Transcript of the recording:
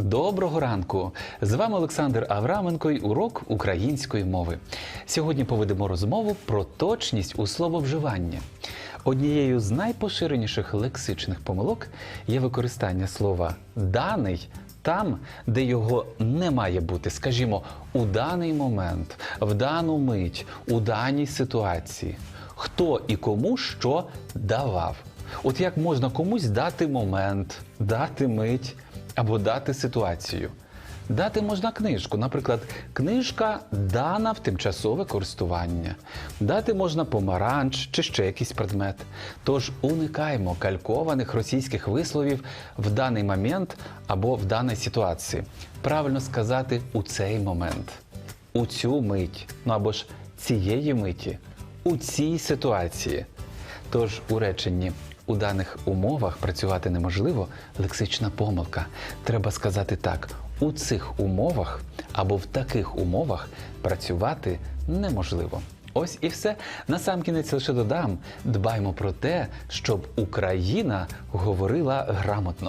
Доброго ранку! З вами Олександр Авраменко й урок української мови. Сьогодні поведемо розмову про точність у слововживанні. Однією з найпоширеніших лексичних помилок є використання слова даний там, де його не має бути, скажімо, у даний момент, в дану мить, у даній ситуації. Хто і кому що давав. От як можна комусь дати момент, дати мить або дати ситуацію. Дати можна книжку, наприклад, книжка дана в тимчасове користування. Дати можна помаранч чи ще якийсь предмет. Тож уникаємо калькованих російських висловів в даний момент або в даній ситуації. Правильно сказати у цей момент, у цю мить, ну або ж цієї миті, у цій ситуації. Тож у реченні у даних умовах працювати неможливо лексична помилка. Треба сказати так: у цих умовах або в таких умовах працювати неможливо. Ось і все. Насамкінець лише додам: дбаймо про те, щоб Україна говорила грамотно.